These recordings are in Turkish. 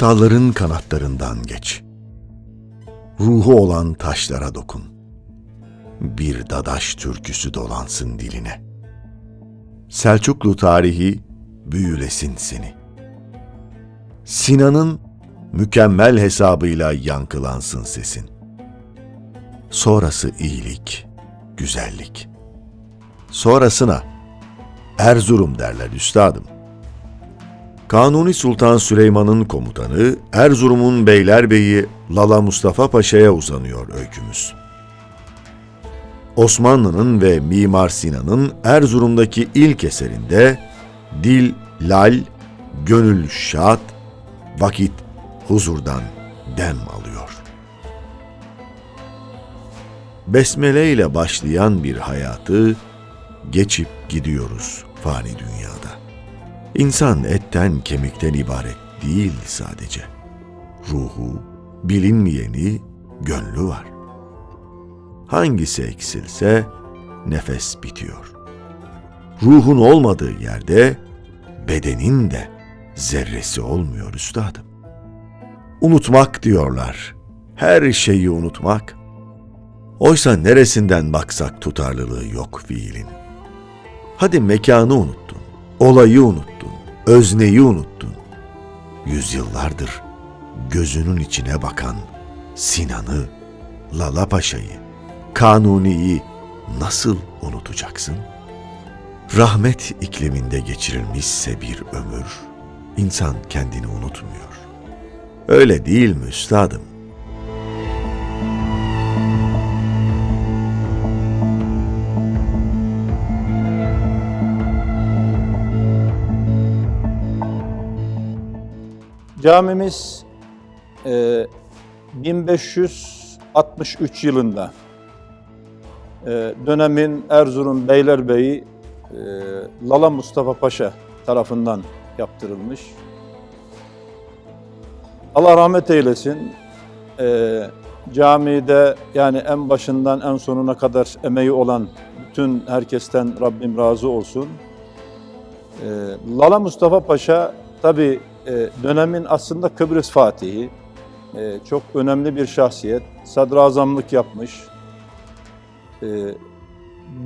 Kartalların kanatlarından geç. Ruhu olan taşlara dokun. Bir dadaş türküsü dolansın diline. Selçuklu tarihi büyülesin seni. Sinan'ın mükemmel hesabıyla yankılansın sesin. Sonrası iyilik, güzellik. Sonrasına Erzurum derler üstadım. Kanuni Sultan Süleyman'ın komutanı Erzurum'un beylerbeyi Lala Mustafa Paşa'ya uzanıyor öykümüz. Osmanlı'nın ve Mimar Sinan'ın Erzurum'daki ilk eserinde dil, lal, gönül şad, vakit huzurdan dem alıyor. Besmele ile başlayan bir hayatı geçip gidiyoruz fani dünyada. İnsan etten kemikten ibaret değil sadece. Ruhu, bilinmeyeni, gönlü var. Hangisi eksilse nefes bitiyor. Ruhun olmadığı yerde bedenin de zerresi olmuyor üstadım. Unutmak diyorlar. Her şeyi unutmak. Oysa neresinden baksak tutarlılığı yok fiilin. Hadi mekanı unuttun, olayı unuttun, özneyi unuttun. Yüzyıllardır gözünün içine bakan Sinan'ı, Lala Paşa'yı, Kanuni'yi nasıl unutacaksın? Rahmet ikliminde geçirilmişse bir ömür, insan kendini unutmuyor. Öyle değil mi üstadım? Camimiz e, 1563 yılında e, dönemin Erzurum Beylerbeyi e, Lala Mustafa Paşa tarafından yaptırılmış. Allah rahmet eylesin. E, camide yani en başından en sonuna kadar emeği olan bütün herkesten Rabbim razı olsun. E, Lala Mustafa Paşa tabi dönemin aslında Kıbrıs Fatihi. E, çok önemli bir şahsiyet. Sadrazamlık yapmış. E,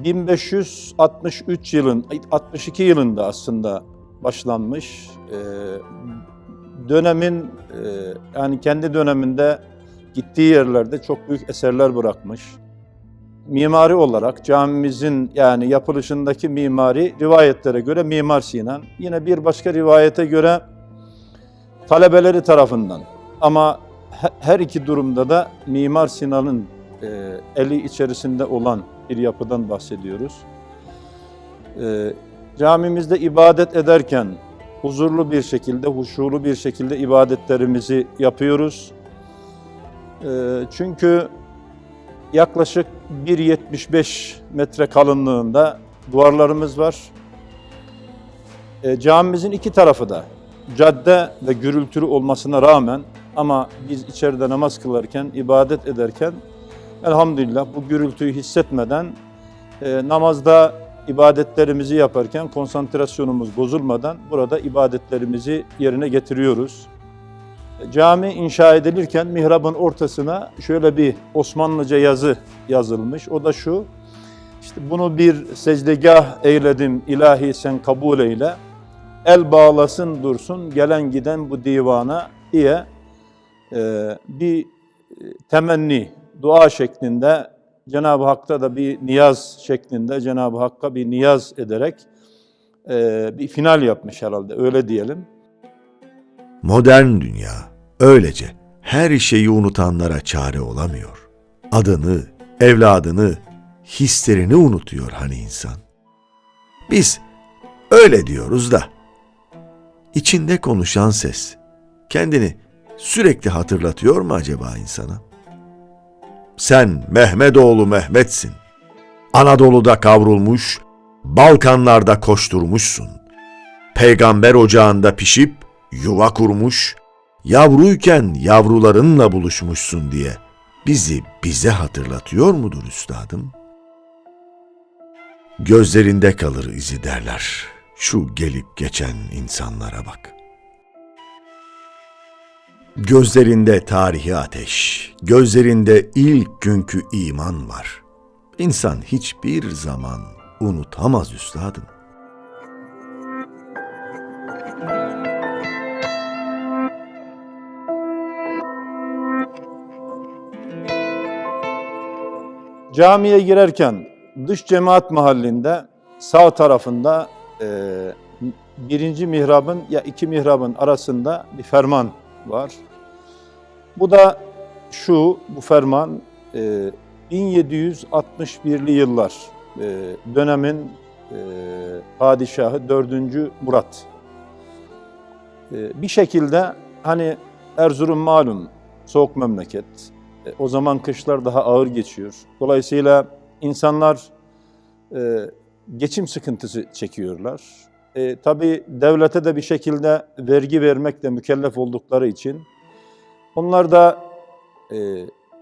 1563 yılın, 62 yılında aslında başlanmış. E, dönemin e, yani kendi döneminde gittiği yerlerde çok büyük eserler bırakmış. Mimari olarak camimizin yani yapılışındaki mimari rivayetlere göre Mimar Sinan, yine bir başka rivayete göre talebeleri tarafından ama he- her iki durumda da Mimar Sinan'ın e, eli içerisinde olan bir yapıdan bahsediyoruz. E, camimizde ibadet ederken huzurlu bir şekilde, huşulu bir şekilde ibadetlerimizi yapıyoruz. E, çünkü yaklaşık 1.75 metre kalınlığında duvarlarımız var. Camimizin iki tarafı da cadde ve gürültülü olmasına rağmen ama biz içeride namaz kılarken, ibadet ederken elhamdülillah bu gürültüyü hissetmeden e, namazda ibadetlerimizi yaparken konsantrasyonumuz bozulmadan burada ibadetlerimizi yerine getiriyoruz. E, Cami inşa edilirken mihrabın ortasına şöyle bir Osmanlıca yazı yazılmış. O da şu, işte bunu bir secdegah eyledim ilahi sen kabul eyle el bağlasın dursun gelen giden bu divana diye e, bir temenni, dua şeklinde Cenab-ı Hak'ta da bir niyaz şeklinde Cenab-ı Hakk'a bir niyaz ederek e, bir final yapmış herhalde öyle diyelim. Modern dünya öylece her şeyi unutanlara çare olamıyor. Adını, evladını, hislerini unutuyor hani insan. Biz öyle diyoruz da içinde konuşan ses kendini sürekli hatırlatıyor mu acaba insana? Sen Mehmetoğlu Mehmet'sin. Anadolu'da kavrulmuş, Balkanlarda koşturmuşsun. Peygamber ocağında pişip yuva kurmuş, yavruyken yavrularınla buluşmuşsun diye bizi bize hatırlatıyor mudur üstadım? Gözlerinde kalır izi derler. Şu gelip geçen insanlara bak. Gözlerinde tarihi ateş, gözlerinde ilk günkü iman var. İnsan hiçbir zaman unutamaz üstadım. Camiye girerken dış cemaat mahallinde sağ tarafında e, birinci mihrabın ya iki mihrabın arasında bir ferman var. Bu da şu, bu ferman e, 1761'li yıllar e, dönemin e, padişahı 4. Murat. E, bir şekilde hani Erzurum malum soğuk memleket. O zaman kışlar daha ağır geçiyor. Dolayısıyla insanlar geçim sıkıntısı çekiyorlar. E, tabii devlete de bir şekilde vergi vermekle mükellef oldukları için onlar da e,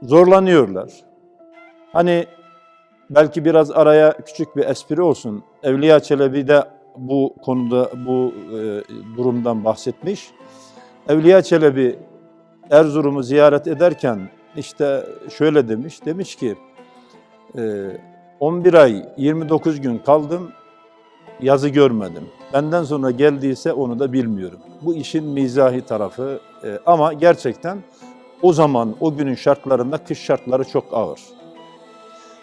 zorlanıyorlar. Hani belki biraz araya küçük bir espri olsun. Evliya Çelebi de bu konuda bu e, durumdan bahsetmiş. Evliya Çelebi Erzurum'u ziyaret ederken işte şöyle demiş. Demiş ki e, 11 ay 29 gün kaldım yazı görmedim. Benden sonra geldiyse onu da bilmiyorum. Bu işin mizahi tarafı e, ama gerçekten o zaman o günün şartlarında kış şartları çok ağır.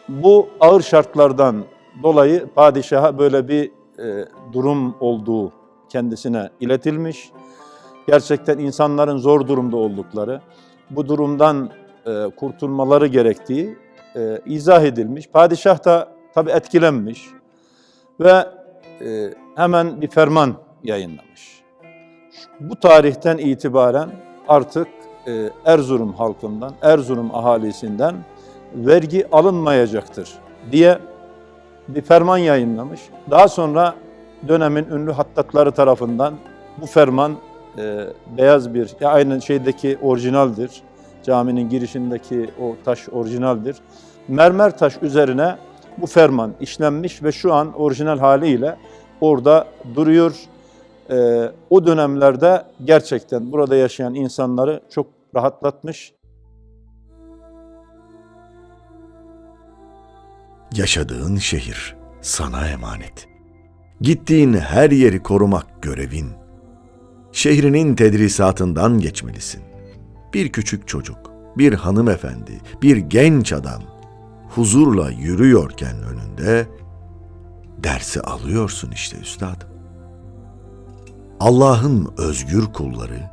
Bu ağır şartlardan dolayı padişaha böyle bir e, durum olduğu kendisine iletilmiş. Gerçekten insanların zor durumda oldukları, bu durumdan e, kurtulmaları gerektiği e, izah edilmiş. Padişah da tabii etkilenmiş ve e, hemen bir ferman yayınlamış. Bu tarihten itibaren artık e, Erzurum halkından, Erzurum ahalisinden vergi alınmayacaktır diye bir ferman yayınlamış. Daha sonra dönemin ünlü hattatları tarafından bu ferman e, beyaz bir, ya aynı şeydeki orijinaldir. Caminin girişindeki o taş orijinaldir. Mermer taş üzerine bu ferman işlenmiş ve şu an orijinal haliyle orada duruyor. E, o dönemlerde gerçekten burada yaşayan insanları çok rahatlatmış. Yaşadığın şehir sana emanet. Gittiğin her yeri korumak görevin. Şehrinin tedrisatından geçmelisin. Bir küçük çocuk, bir hanımefendi, bir genç adam huzurla yürüyorken önünde dersi alıyorsun işte üstadım. Allah'ın özgür kulları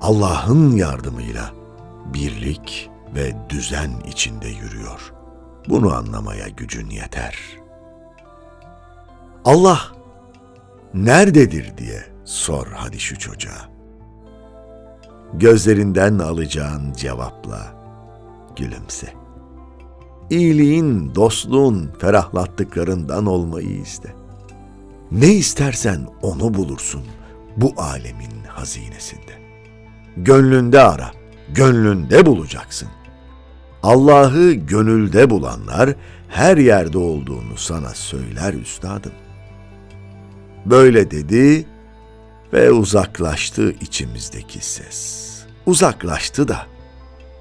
Allah'ın yardımıyla birlik ve düzen içinde yürüyor. Bunu anlamaya gücün yeter. Allah nerededir diye sor hadi şu çocuğa. Gözlerinden alacağın cevapla gülümse. İyiliğin, dostluğun ferahlattıklarından olmayı iste. Ne istersen onu bulursun bu alemin hazinesinde. Gönlünde ara, gönlünde bulacaksın. Allah'ı gönülde bulanlar her yerde olduğunu sana söyler üstadım. Böyle dedi ve uzaklaştı içimizdeki ses. Uzaklaştı da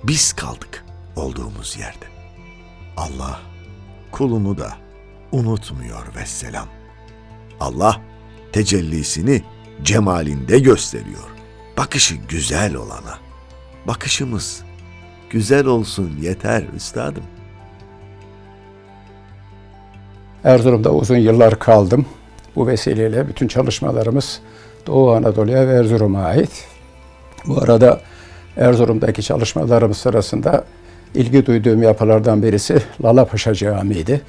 biz kaldık olduğumuz yerde. Allah kulunu da unutmuyor vesselam. Allah tecellisini cemalinde gösteriyor. Bakışı güzel olana. Bakışımız güzel olsun yeter üstadım. Erzurum'da uzun yıllar kaldım. Bu vesileyle bütün çalışmalarımız Doğu Anadolu'ya ve Erzurum'a ait. Bu arada Erzurum'daki çalışmalarımız sırasında ilgi duyduğum yapılardan birisi Lala Paşa Camii'ydi.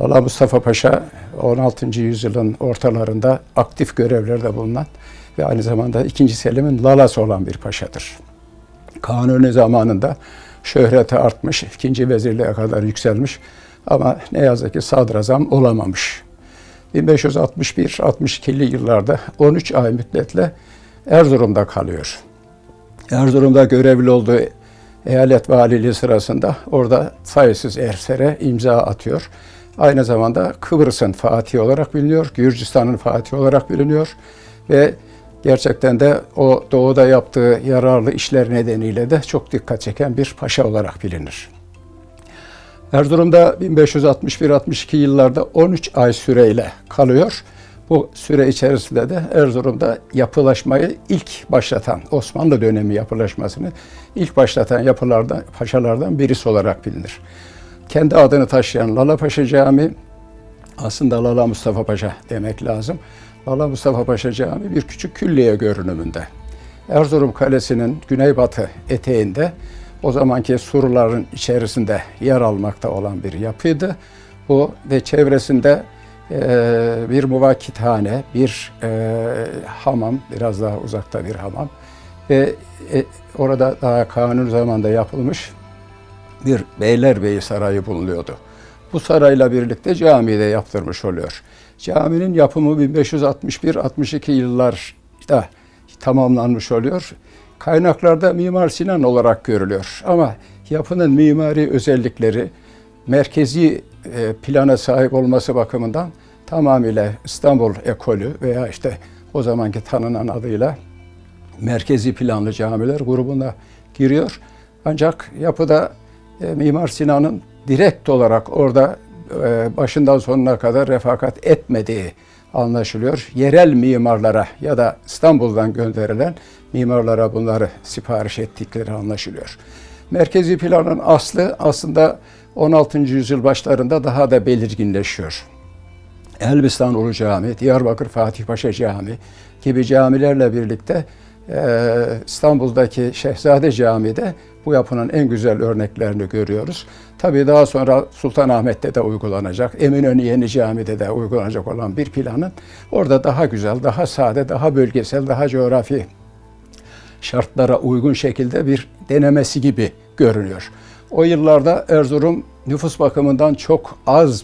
Lala Mustafa Paşa 16. yüzyılın ortalarında aktif görevlerde bulunan ve aynı zamanda 2. Selim'in lalası olan bir paşadır. Kanuni zamanında şöhreti artmış, ikinci vezirliğe kadar yükselmiş ama ne yazık ki sadrazam olamamış. 1561-62'li yıllarda 13 ay müddetle Erzurum'da kalıyor. Erzurum'da görevli olduğu eyalet valiliği sırasında orada sayısız ersere imza atıyor. Aynı zamanda Kıbrıs'ın Fatihi olarak biliniyor, Gürcistan'ın Fatihi olarak biliniyor ve Gerçekten de o doğuda yaptığı yararlı işler nedeniyle de çok dikkat çeken bir paşa olarak bilinir. Erzurum'da 1561-62 yıllarda 13 ay süreyle kalıyor. Bu süre içerisinde de Erzurum'da yapılaşmayı ilk başlatan, Osmanlı dönemi yapılaşmasını ilk başlatan yapılardan, paşalardan birisi olarak bilinir. Kendi adını taşıyan Lala Paşa Camii, aslında Lala Mustafa Paşa demek lazım. Lala Mustafa Paşa Camii bir küçük külliye görünümünde. Erzurum Kalesi'nin güneybatı eteğinde o zamanki surların içerisinde yer almakta olan bir yapıydı. Bu ve çevresinde e, bir muvakkithane, bir e, hamam, biraz daha uzakta bir hamam ve e, orada daha kanun zamanında yapılmış bir Beylerbeyi Sarayı bulunuyordu. Bu sarayla birlikte camiyi de yaptırmış oluyor. Caminin yapımı 1561-62 yıllarda tamamlanmış oluyor. Kaynaklarda Mimar Sinan olarak görülüyor. Ama yapının mimari özellikleri merkezi e, plana sahip olması bakımından tamamıyla İstanbul ekolü veya işte o zamanki tanınan adıyla merkezi planlı camiler grubuna giriyor. Ancak yapıda e, Mimar Sinan'ın direkt olarak orada e, başından sonuna kadar refakat etmediği anlaşılıyor. Yerel mimarlara ya da İstanbul'dan gönderilen mimarlara bunları sipariş ettikleri anlaşılıyor. Merkezi planın aslı aslında 16. yüzyıl başlarında daha da belirginleşiyor. Elbistan Ulu Cami, Diyarbakır Fatih Paşa Cami gibi camilerle birlikte e, İstanbul'daki Şehzade Camii'de bu yapının en güzel örneklerini görüyoruz. Tabii daha sonra Sultanahmet'te de uygulanacak, Eminönü Yeni Cami'de de uygulanacak olan bir planın orada daha güzel, daha sade, daha bölgesel, daha coğrafi şartlara uygun şekilde bir denemesi gibi görünüyor. O yıllarda Erzurum nüfus bakımından çok az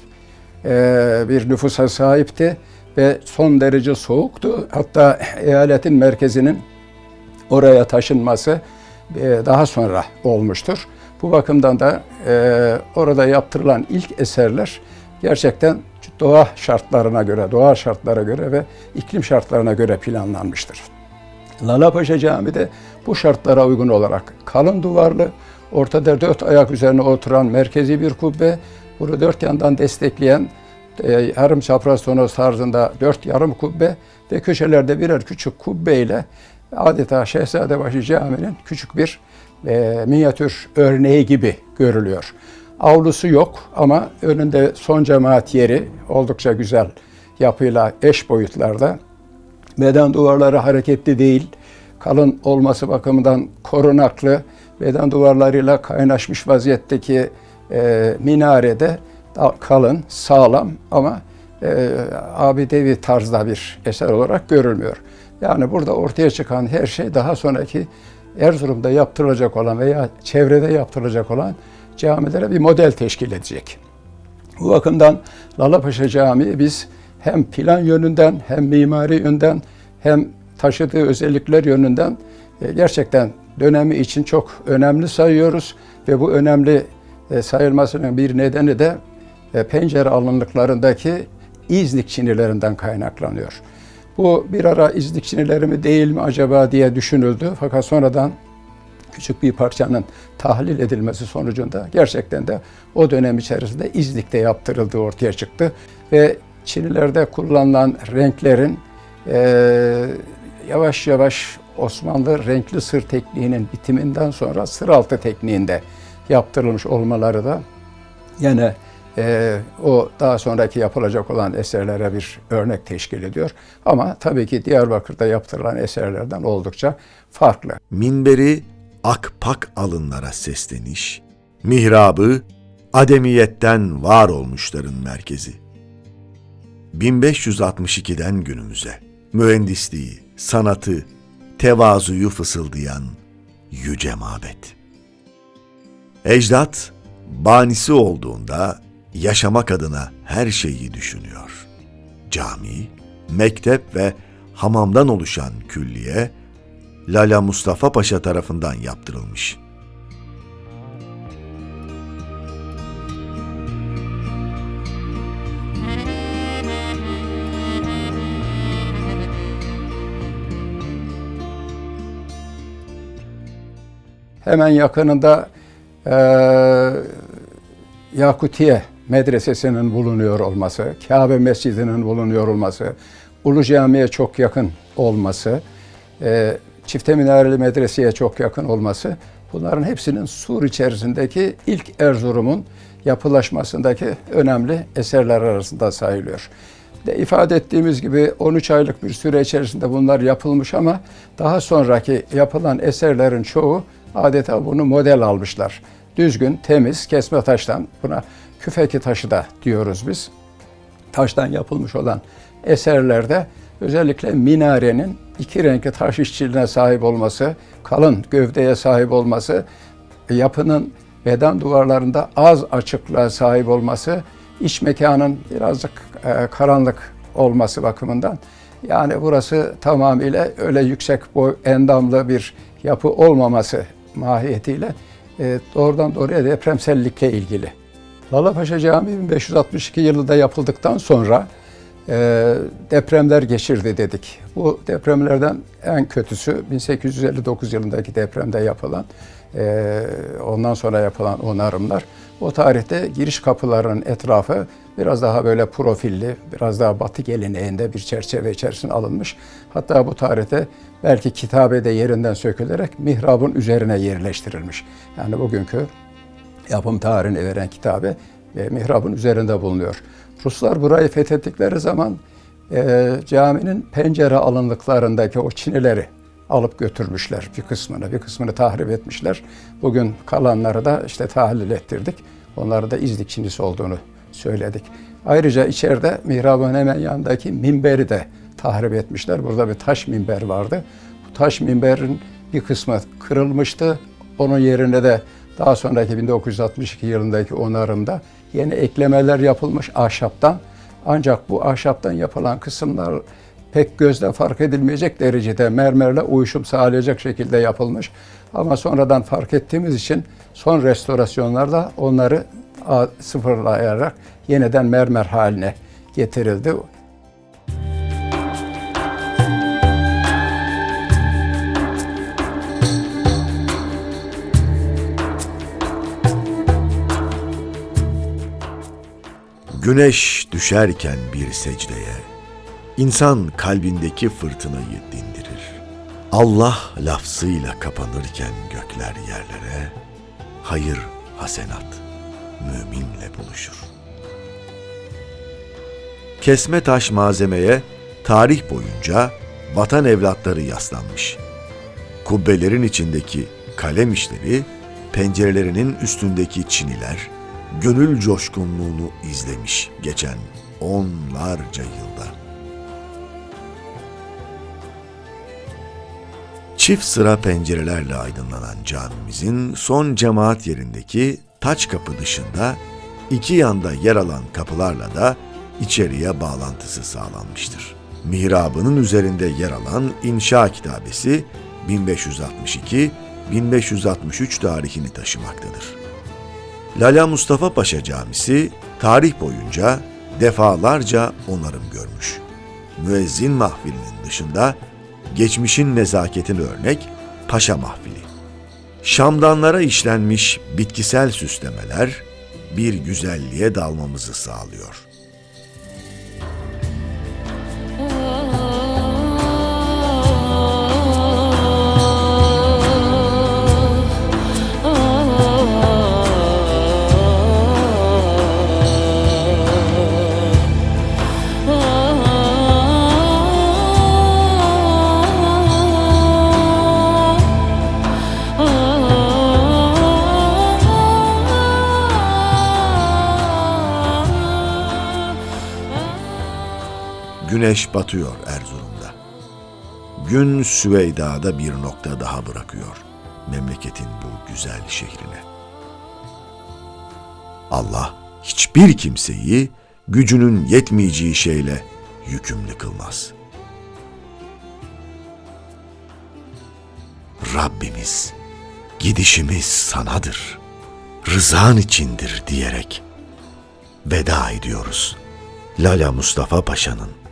e, bir nüfusa sahipti ve son derece soğuktu. Hatta eyaletin merkezinin oraya taşınması e, daha sonra olmuştur. Bu bakımdan da e, orada yaptırılan ilk eserler gerçekten doğa şartlarına göre, doğa şartlara göre ve iklim şartlarına göre planlanmıştır. Lalapaşa Camii de bu şartlara uygun olarak kalın duvarlı, ortada dört ayak üzerine oturan merkezi bir kubbe, bunu dört yandan destekleyen e, yarım çapraz tonoz tarzında dört yarım kubbe ve köşelerde birer küçük kubbe ile adeta Şehzadebaşı Camii'nin küçük bir e, minyatür örneği gibi görülüyor. Avlusu yok ama önünde son cemaat yeri oldukça güzel yapıyla eş boyutlarda. Beden duvarları hareketli değil, kalın olması bakımından korunaklı, beden duvarlarıyla kaynaşmış vaziyetteki e, minarede kalın, sağlam ama e, abidevi tarzda bir eser olarak görülmüyor. Yani burada ortaya çıkan her şey daha sonraki Erzurum'da yaptırılacak olan veya çevrede yaptırılacak olan camilere bir model teşkil edecek. Bu bakımdan Lalapaşa Camii biz hem plan yönünden hem mimari yönden hem taşıdığı özellikler yönünden e, gerçekten dönemi için çok önemli sayıyoruz ve bu önemli e, sayılmasının bir nedeni de e, pencere alınlıklarındaki İznik çinilerinden kaynaklanıyor. Bu bir ara İznik çinileri mi değil mi acaba diye düşünüldü fakat sonradan küçük bir parçanın tahlil edilmesi sonucunda gerçekten de o dönem içerisinde İznik'te yaptırıldığı ortaya çıktı ve Çinilerde kullanılan renklerin e, yavaş yavaş Osmanlı renkli sır tekniğinin bitiminden sonra sır altı tekniğinde yaptırılmış olmaları da yine e, o daha sonraki yapılacak olan eserlere bir örnek teşkil ediyor. Ama tabii ki Diyarbakır'da yaptırılan eserlerden oldukça farklı. Minberi akpak alınlara sesleniş, mihrabı ademiyetten var olmuşların merkezi. 1562'den günümüze mühendisliği, sanatı, tevazuyu fısıldayan yüce mabet. Ecdat, banisi olduğunda yaşamak adına her şeyi düşünüyor. Cami, mektep ve hamamdan oluşan külliye, Lala Mustafa Paşa tarafından yaptırılmış. Hemen yakınında e, Yakutiye Medresesi'nin bulunuyor olması, Kabe Mescidi'nin bulunuyor olması, Ulu Cami'ye çok yakın olması, e, Çifte Minareli Medrese'ye çok yakın olması, bunların hepsinin Sur içerisindeki ilk Erzurum'un yapılaşmasındaki önemli eserler arasında sayılıyor. De ifade ettiğimiz gibi 13 aylık bir süre içerisinde bunlar yapılmış ama daha sonraki yapılan eserlerin çoğu adeta bunu model almışlar. Düzgün, temiz, kesme taştan, buna küfeki taşı da diyoruz biz. Taştan yapılmış olan eserlerde özellikle minarenin iki renkli taş işçiliğine sahip olması, kalın gövdeye sahip olması, yapının beden duvarlarında az açıklığa sahip olması, iç mekanın birazcık e, karanlık olması bakımından yani burası tamamıyla öyle yüksek boy endamlı bir yapı olmaması mahiyetiyle e, doğrudan doğruya depremsellikle ilgili. Lalapaşa Camii 1562 yılında yapıldıktan sonra e, depremler geçirdi dedik. Bu depremlerden en kötüsü 1859 yılındaki depremde yapılan, e, ondan sonra yapılan onarımlar. O tarihte giriş kapılarının etrafı biraz daha böyle profilli, biraz daha batı geleneğinde bir çerçeve içerisine alınmış. Hatta bu tarihte belki kitabe de yerinden sökülerek mihrabın üzerine yerleştirilmiş. Yani bugünkü yapım tarihini veren kitabe ve mihrabın üzerinde bulunuyor. Ruslar burayı fethettikleri zaman e, caminin pencere alınlıklarındaki o çinileri alıp götürmüşler bir kısmını, bir kısmını tahrip etmişler. Bugün kalanları da işte tahlil ettirdik. Onları da İznik çinisi olduğunu söyledik. Ayrıca içeride mihrabın hemen yanındaki minberi de tahrip etmişler. Burada bir taş minber vardı. Bu taş minberin bir kısmı kırılmıştı. Onun yerine de daha sonraki 1962 yılındaki onarımda yeni eklemeler yapılmış ahşaptan. Ancak bu ahşaptan yapılan kısımlar pek gözle fark edilmeyecek derecede mermerle uyuşum sağlayacak şekilde yapılmış. Ama sonradan fark ettiğimiz için son restorasyonlarda onları sıfırlayarak yeniden mermer haline getirildi. Güneş düşerken bir secdeye, insan kalbindeki fırtınayı dindirir. Allah lafzıyla kapanırken gökler yerlere, hayır hasenat müminle buluşur. Kesme taş malzemeye tarih boyunca vatan evlatları yaslanmış. Kubbelerin içindeki kalem işleri, pencerelerinin üstündeki çiniler, gönül coşkunluğunu izlemiş geçen onlarca yılda. Çift sıra pencerelerle aydınlanan camimizin son cemaat yerindeki taç kapı dışında iki yanda yer alan kapılarla da içeriye bağlantısı sağlanmıştır. Mihrabının üzerinde yer alan inşa kitabesi 1562-1563 tarihini taşımaktadır. Lala Mustafa Paşa Camisi tarih boyunca defalarca onarım görmüş. Müezzin mahfilinin dışında geçmişin nezaketini örnek Paşa Mahfili. Şamdanlara işlenmiş bitkisel süslemeler bir güzelliğe dalmamızı sağlıyor. Güneş batıyor Erzurum'da. Gün Süveyda'da bir nokta daha bırakıyor memleketin bu güzel şehrine. Allah hiçbir kimseyi gücünün yetmeyeceği şeyle yükümlü kılmaz. Rabbimiz, gidişimiz sanadır, rızan içindir diyerek veda ediyoruz. Lala Mustafa Paşa'nın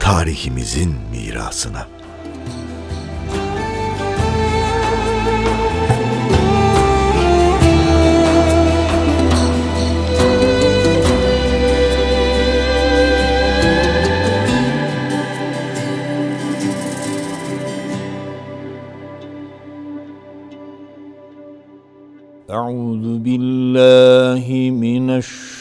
tarihimizin mirasına. أعوذ بالله من الشيطان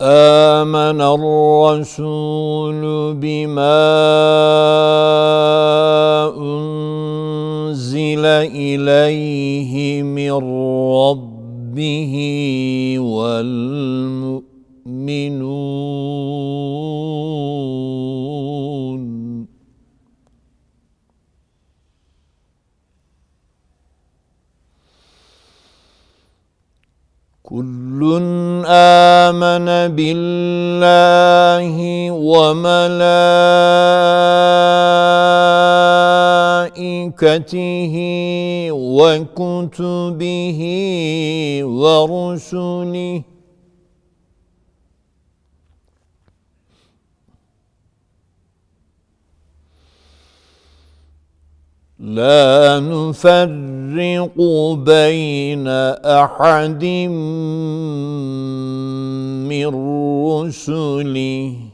آمن الرسول بما أنزل إليه من ربه والمؤمنون. كل آمن بالله وملائكته وكتبه ورسله. لا نفرق بين أحد من رسله.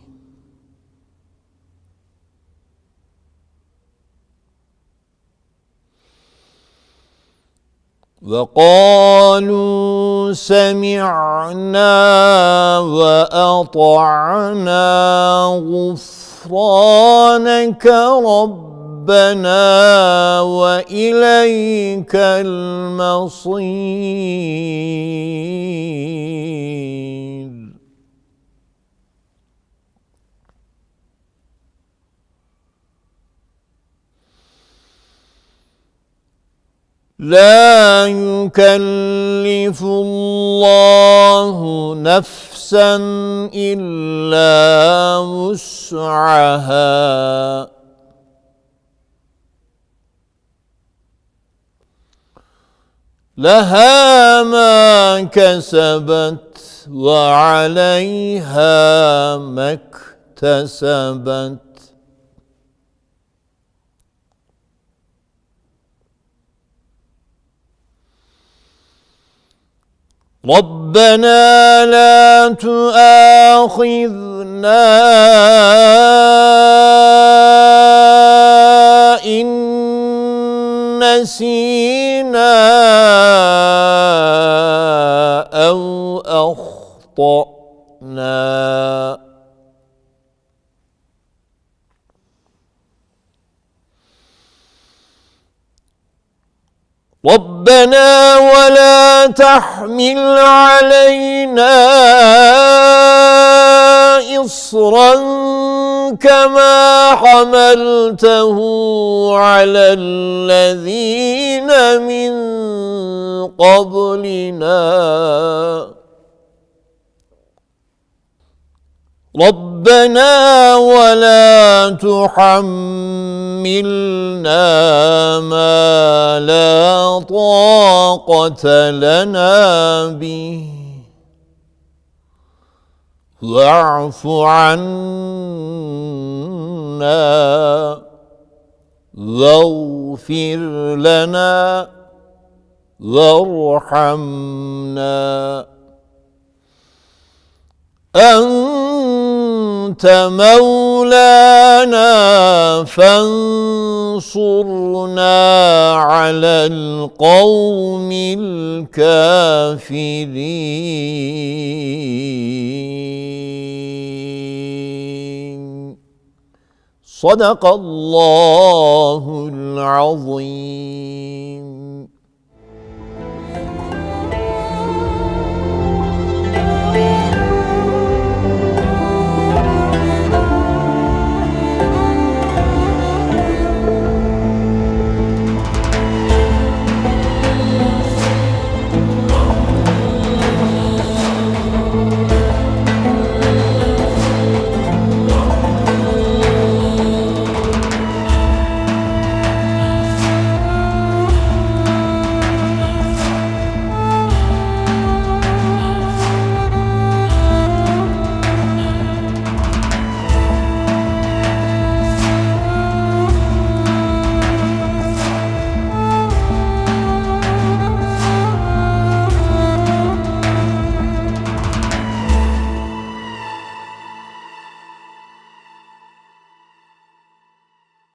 وقالوا سمعنا وأطعنا غفرانك رب ربنا وإليك المصير. لا يكلف الله نفسا إلا وسعها. لها ما كسبت وعليها ما اكتسبت. ربنا لا تؤاخذنا نسينا أو أخطأنا. ربنا ولا تحمل علينا إصرا كما حملته على الذين من قبلنا. ربنا ولا تحملنا ما لا طاقة لنا به. واعف عنا. واغفر لنا. وارحمنا أنت مولانا فانصرنا على القوم الكافرين. صدق الله العظيم.